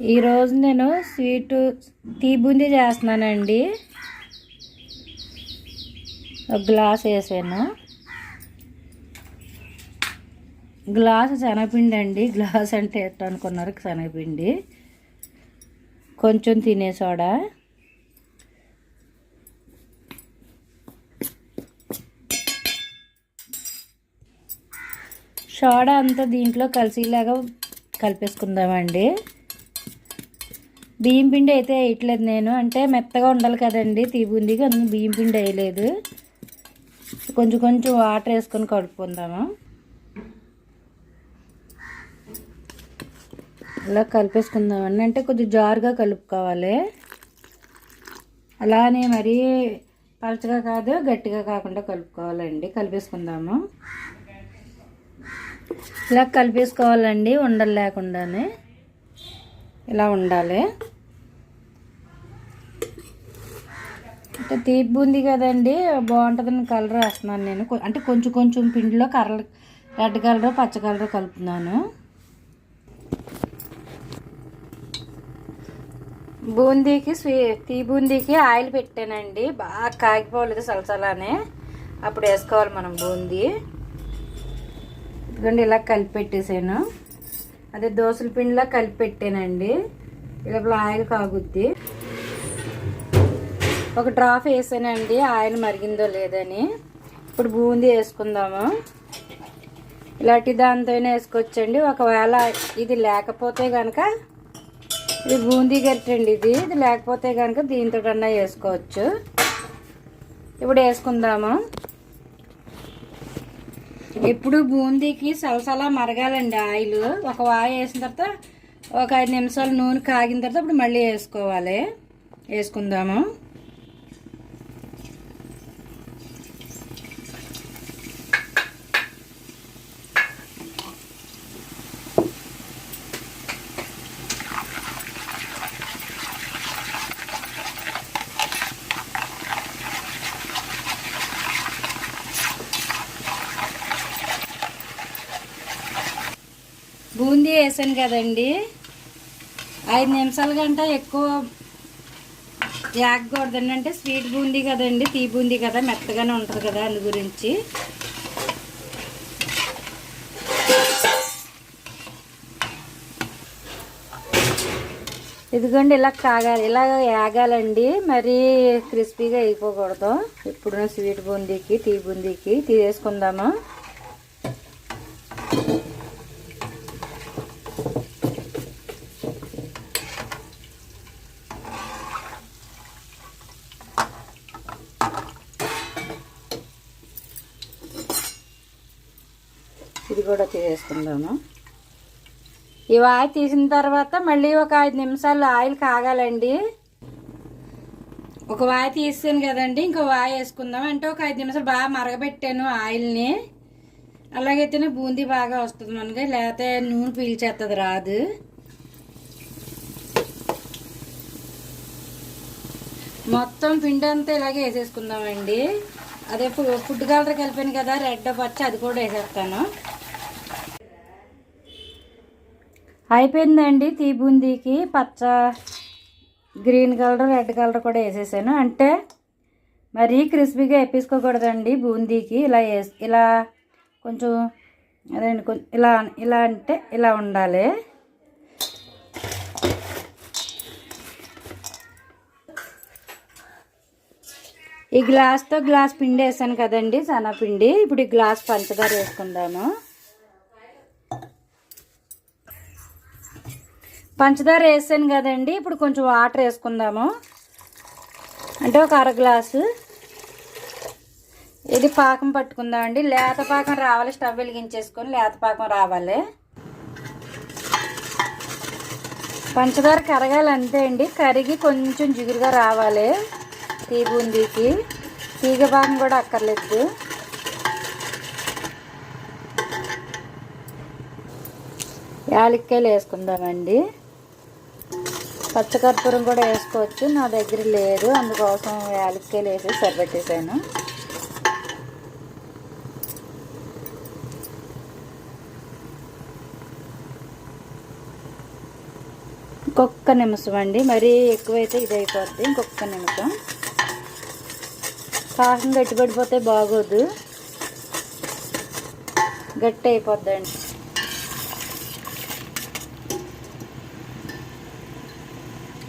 ఈరోజు నేను sweet tea boondi చేస్తున్నానండి. ఒక గ్లాస్ వేసాను. గ్లాస్ శనగపిండి అండి. గ్లాస్ అంటే ఎట్లా అనుకున్నారు? శనగపిండి. కొంచెం తినే సోడా. సోడా అంతా దీంట్లో కలిసేలాగా కలిపేసుకుందామండి. బియ్యం పిండి అయితే వేయట్లేదు నేను. అంటే మెత్తగా ఉండాలి కదండి తీబుందికి అందుకు బియ్యం పిండి వేయలేదు. కొంచెం కొంచెం వాటర్ వేసుకొని కలుపుకుందాము ఇలా కలిపేసుకుందామండి అంటే కొంచెం జారుగా కలుపుకోవాలి. అలానే మరీ పలచగా కాదు గట్టిగా కాకుండా కలుపుకోవాలండి. కలిపేసుకుందాము. ఇలా కలిపేసుకోవాలండి ఉండలు లేకుండానే. ఇలా ఉండాలి. అంటే తీపి ఉంది కదండి బాగుంటుందని కలర్ వేస్తున్నాను నేను. అంటే కొంచెం కొంచెం పిండిలో కర్ర రెడ్ కలర్ పచ్చ కలర్ కలుపుతున్నాను. బూందీకి స్వీ తీ బూందీకి ఆయిల్ పెట్టానండి. బాగా కాగిపోలేదు సలసలానే. అప్పుడు వేసుకోవాలి మనం బూందీ. ఇదిగోండి ఇలా కలిపి పెట్టేసాను అదే దోసల పిండిలా కలిపి పెట్టానండి. ఇలా ఆయిల్ కాగుద్ది. ఒక డ్రాప్ వేసానండి ఆయిల్ మరిగిందో లేదని. ఇప్పుడు బూందీ వేసుకుందాము. ఇలాంటి దాంతోనే వేసుకోవచ్చండి. ఒకవేళ ఇది లేకపోతే కనుక ఇది బూందీ గట్టండి ఇది. ఇది లేకపోతే కనుక దీంతో కన్నా వేసుకోవచ్చు. ఇప్పుడు వేసుకుందాము. ఇప్పుడు బూందీకి సలసలా మరగాలండి ఆయిల్. ఒక వాయి వేసిన తర్వాత ఒక ఐదు నిమిషాలు నూనె కాగిన తర్వాత ఇప్పుడు మళ్ళీ వేసుకోవాలి. వేసుకుందాము బూందీ వేసాను కదండి. ఐదు నిమిషాల గంట ఎక్కువ యాగకూడదండి. అంటే స్వీట్ బూందీ కదండి తీ బూందీ కదా మెత్తగానే ఉంటుంది కదా అందు గురించి. ఇదిగోండి ఇలా కాగాలి ఇలా యాగాలండి. మరీ క్రిస్పీగా అయిపోకూడదు. ఇప్పుడు స్వీట్ బూందీకి తీ బూందీకి తీసేసుకుందాము ఇది కూడా తీసేసుకుందాము. ఈ వాయి తీసిన తర్వాత మళ్ళీ ఒక ఐదు నిమిషాలు ఆయిల్ కాగాలండి. ఒక వాయి తీసాను కదండి ఇంకో వాయి వేసుకుందాం. అంటే ఒక ఐదు నిమిషాలు బాగా మరగబెట్టాను ఆయిల్ని. అలాగైతేనే బూందీ బాగా వస్తుంది మనకి లేకపోతే నూనె పీల్చేస్తుంది రాదు. మొత్తం పిండి అంతా ఇలాగే వేసేసుకుందామండి. అదే ఫుడ్ కలర్ కలిపాను కదా రెడ్ పచ్చి అది కూడా వేసేస్తాను. అయిపోయిందండి తీ బూందీకి పచ్చ గ్రీన్ కలర్ రెడ్ కలర్ కూడా వేసేసాను. అంటే మరీ క్రిస్పీగా వేపించుకోకూడదండి బూందీకి. ఇలా వేసి ఇలా కొంచెం అదేండి కొంచెం ఇలా ఇలా అంటే ఇలా ఉండాలి. ఈ గ్లాస్తో గ్లాస్ పిండి వేసాను కదండి పిండి. ఇప్పుడు ఈ గ్లాస్ పంచదార వేసుకుందాము. పంచదార వేసాను కదండి. ఇప్పుడు కొంచెం వాటర్ వేసుకుందాము. అంటే ఒక అర గ్లాసు. ఇది పాకం పట్టుకుందామండి లేత పాకం రావాలి స్టవ్ వెలిగించేసుకొని లేత పాకం రావాలి. పంచదార కరగాలి అంతే అండి. కరిగి కొంచెం జిగురుగా రావాలి. తీ బూందీకి తీగ పాకం కూడా అక్కర్లేదు. యాలక్కాయలు వేసుకుందామండి. పచ్చకర్పూరం కూడా వేసుకోవచ్చు. నా దగ్గర లేదు. అందుకోసం యాలక్కాయలు వేసి సరిపెట్టేసాను ఇంకొక నిమిషం అండి. మరీ ఎక్కువైతే ఇది అయిపోద్ది. ఇంకొక నిమిషం. పాకం గట్టిపడిపోతే బాగోదు. గట్టి అయిపోద్దండి.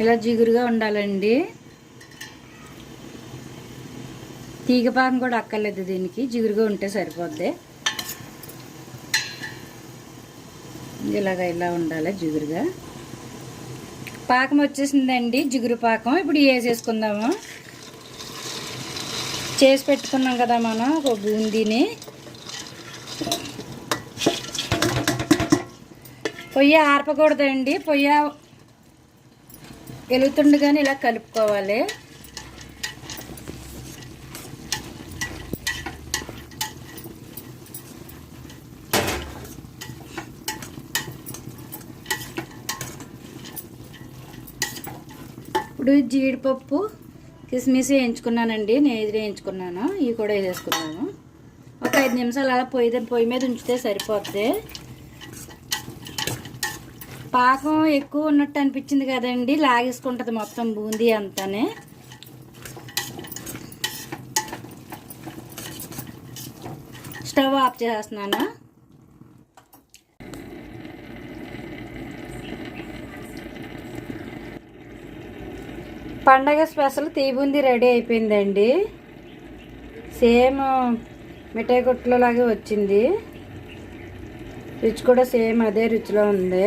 ఇలా జిగురుగా ఉండాలండి. తీగ పాకం కూడా అక్కర్లేదు దీనికి. జిగురుగా ఉంటే సరిపోద్ది. ఇలాగ ఇలా ఉండాలి జిగురుగా. పాకం వచ్చేసిందండి జిగురు పాకం. ఇప్పుడు వేసేసుకుందాము. చేసి పెట్టుకున్నాం కదా మనం ఒక బూందీని. పొయ్యి ఆర్పకూడదండి. పొయ్యి వెలుగుతుండగానే ఇలా కలుపుకోవాలి. ఇప్పుడు జీడిపప్పు కిస్మిస్ వేయించుకున్నానండి. నేను వేయించుకున్నాను. ఇవి కూడా వేసేసుకున్నాను. ఒక ఐదు నిమిషాలు అలా పొయ్యి పొయ్యి మీద ఉంచితే సరిపోద్ది. పాకం ఎక్కువ ఉన్నట్టు అనిపించింది కదండి. లాగేసుకుంటుంది మొత్తం బూందీ అంతానే. స్టవ్ ఆఫ్ చేస్తున్నాను? పండగ స్పెషల్ తీ బూందీ రెడీ అయిపోయిందండి. సేమ్ మిఠాయి కొట్లో లాగే వచ్చింది. రుచి కూడా సేమ్ అదే రుచిలో ఉంది.